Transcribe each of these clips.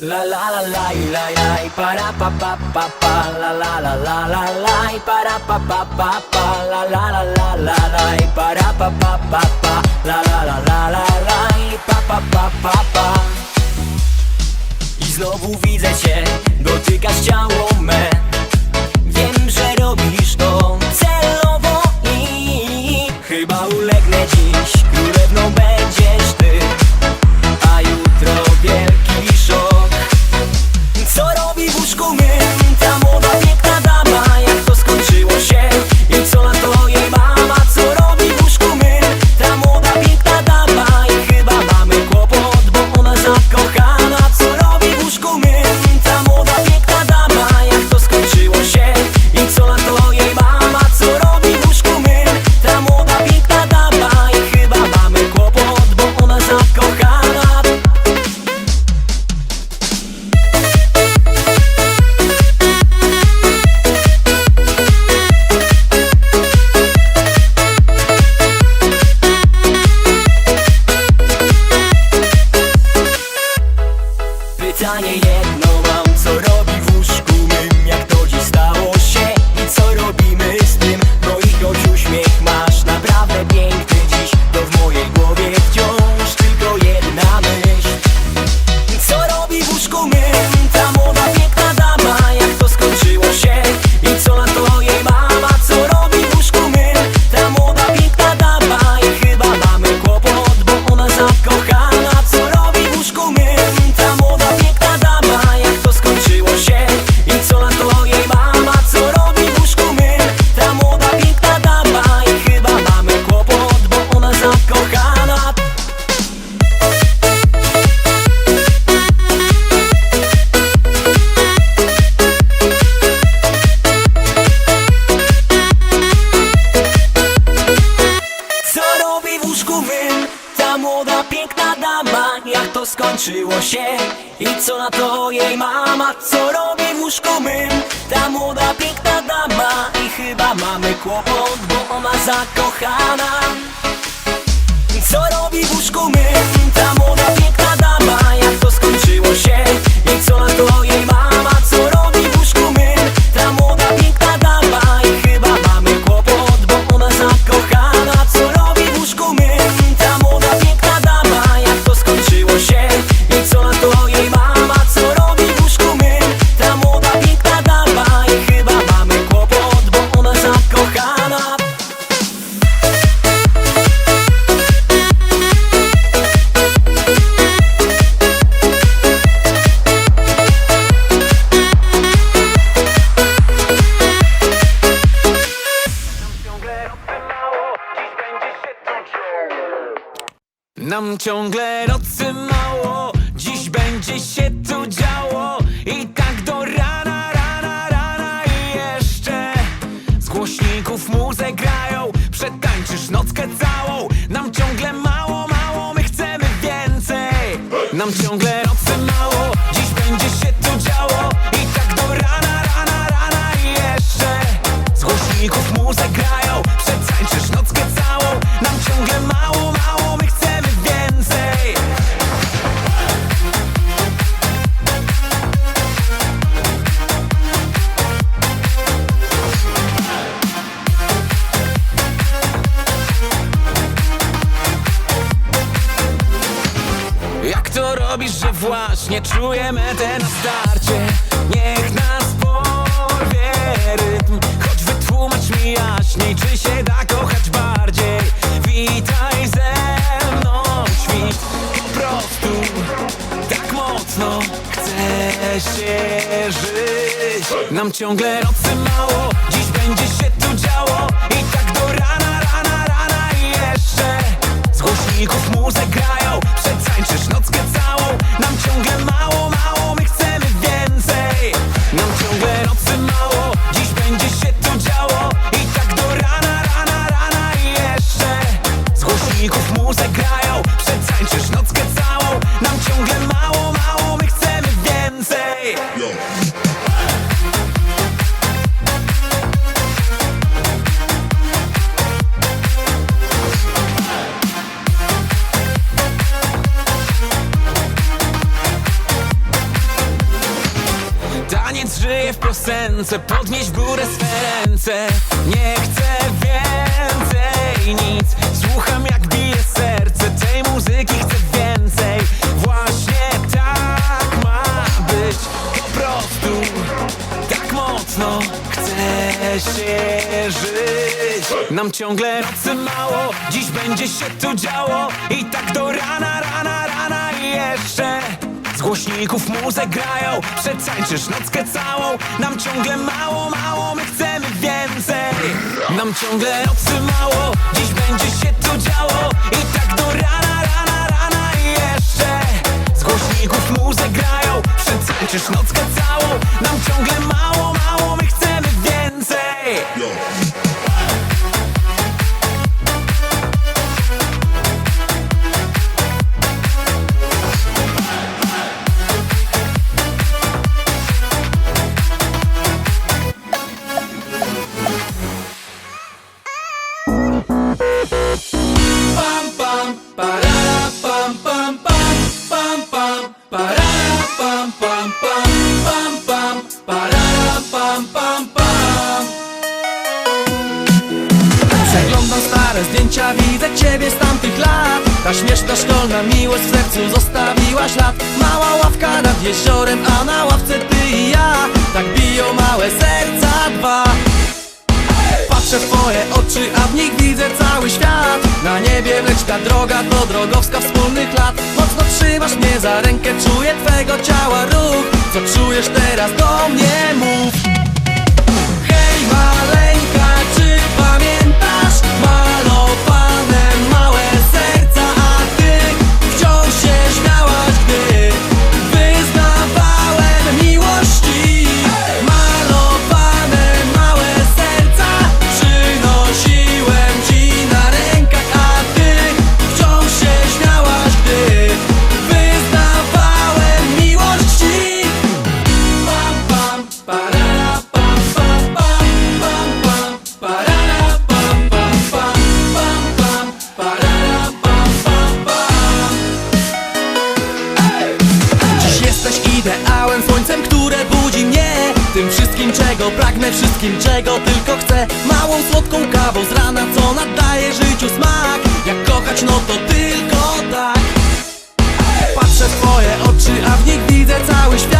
La la la la la la para pa pa pa pa la la la la la la para pa pa pa pa la la la la la la para pa pa pa pa la la la la la la pa pa pa pa pa I znowu widzę cię, dotykasz ciało me Wiem, że robisz to celowo i chyba ulegnę dziś, królewną będziesz ty A jutro wielki szok ciągle Wiecznie czujemy metę na starcie. Niech nas porwie rytm Choć wytłumacz mi jaśniej Czy się da kochać bardziej. Witaj ze mną Świt po prostu Tak mocno Chce się żyć. Nam ciągle nocy mało Dziś będzie się tu działo. I tak do rana, rana, rana I jeszcze. Z głośników Piosence Podnieś górę swe ręce. Nie chcę więcej nic. Słucham jak bije serce. Tej muzyki chcę więcej. Właśnie tak ma być. Po prostu tak mocno chce się żyć. Nam ciągle nocy mało. Dziś będzie się tu działo. I tak do rana, rana, rana i jeszcze. Z głośników muzę grają Przetańczysz nockę całą Nam ciągle mało, mało, my chcemy więcej. Nam ciągle nocy mało Dziś będzie się tu działo. I tak do rana, rana, rana i jeszcze. Z głośników muzę grają Przetańczysz nockę całą. Nam ciągle mało, mało, my na ławce ty i ja. Tak biją małe serca dwa. Patrzę w twoje oczy, a w nich widzę cały świat. Na niebie ta droga to drogowska wspólnych lat. Mocno trzymasz mnie za rękę, czuję twego ciała ruch. Co czujesz teraz do mnie? Mów. Hej maleńka, czy pamiętasz? Malowane wszystkim, czego pragnę, wszystkim, czego tylko chcę. Małą, słodką kawą z rana, co nadaje życiu smak. Jak kochać, no to tylko tak. Patrzę w twoje oczy, a w nich widzę cały świat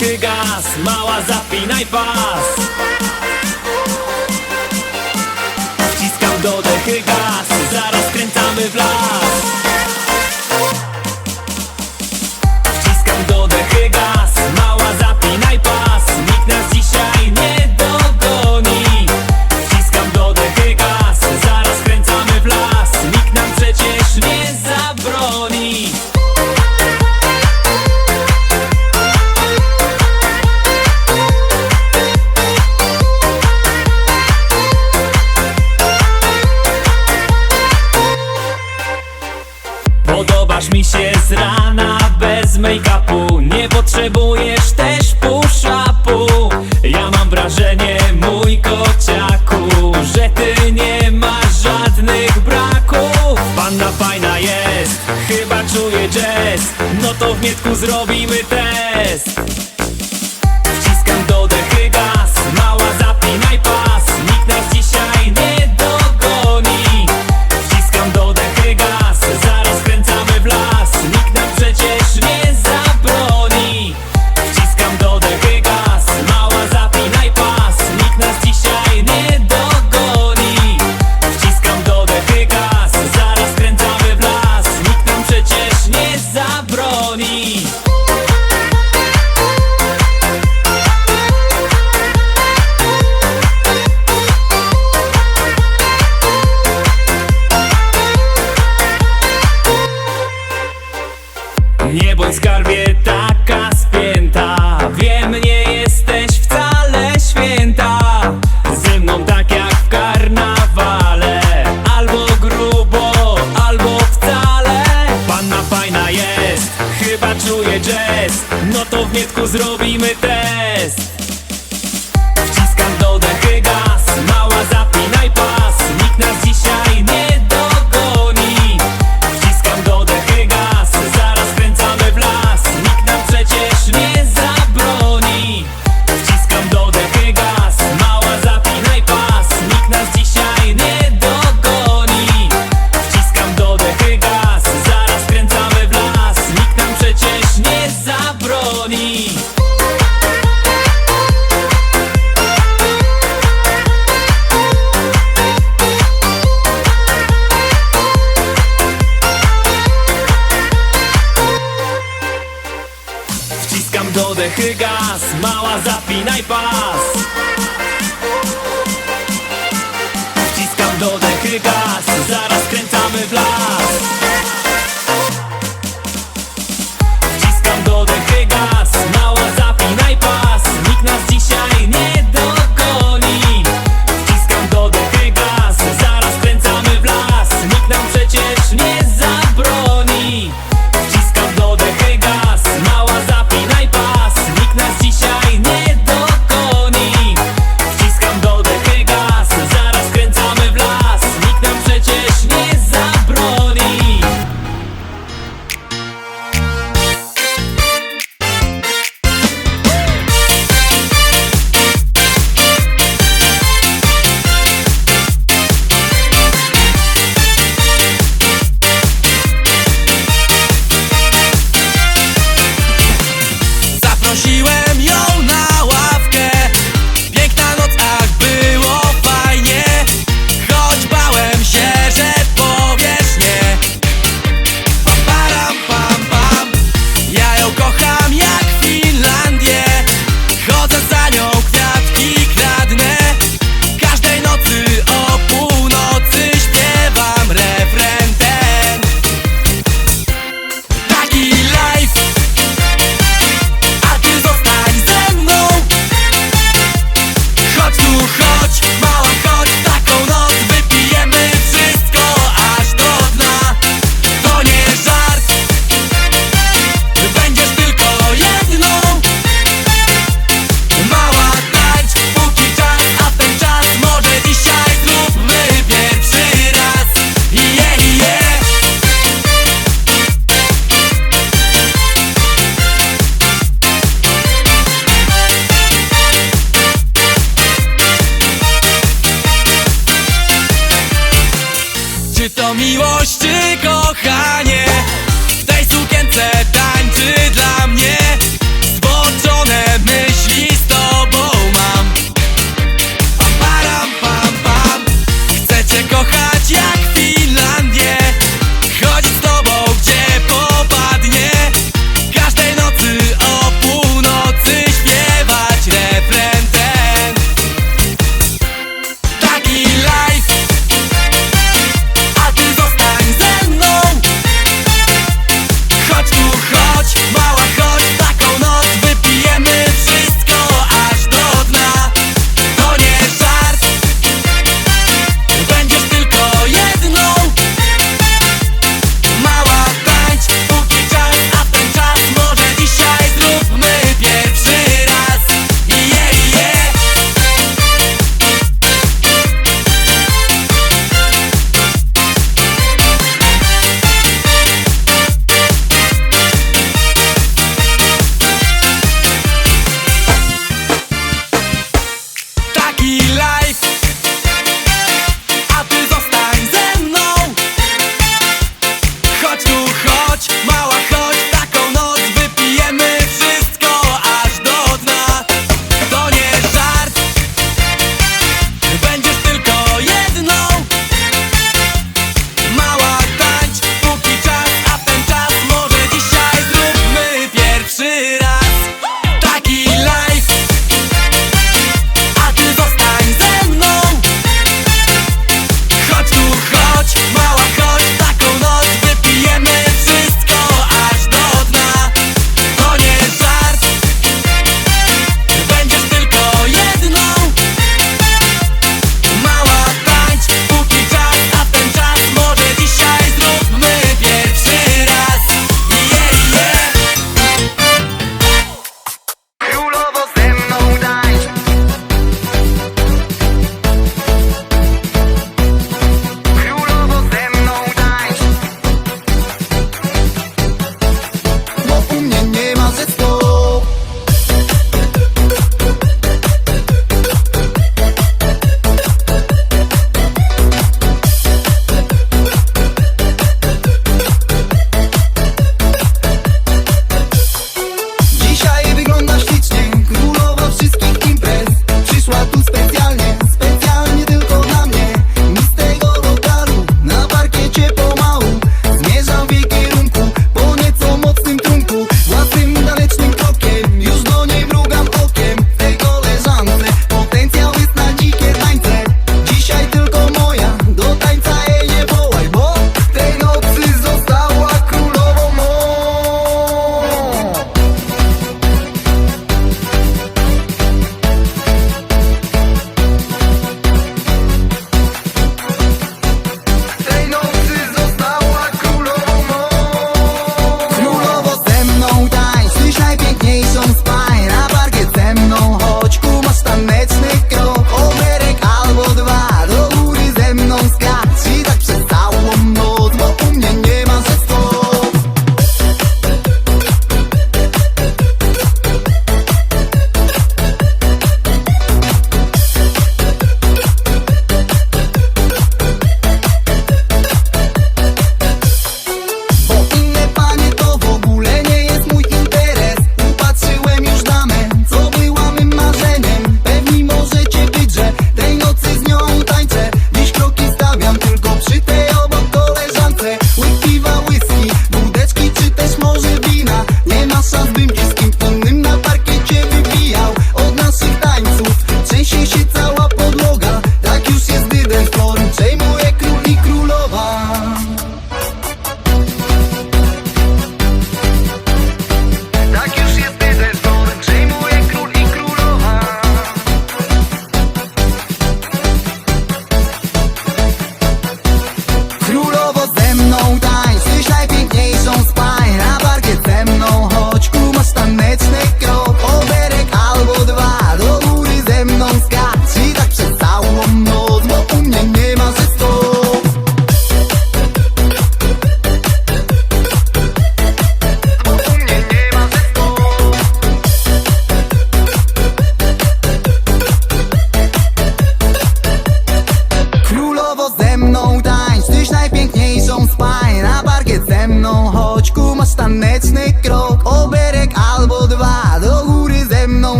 dychy gaz Mała zapinaj pas. Wciskam do dechy gaz Zaraz kręcamy w las. Jest rana bez make-upu. Nie potrzebujesz też push-upu. Ja mam wrażenie, mój kociaku Że ty nie masz żadnych braków. Panna fajna jest, chyba czuję, jazz. No to w Mietku zrobimy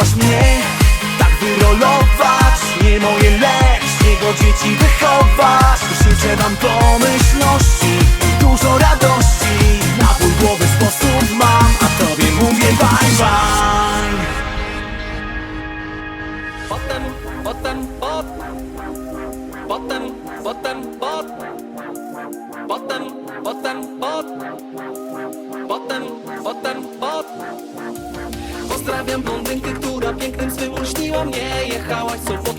Mogłaś mnie tak wyrolować. Nie moje lecz, jego dzieci wychować. Życzę wam pomyślności i dużo radości. Na ból głowy sposób mam, a tobie mówię bye bye. mnie jechałaś, co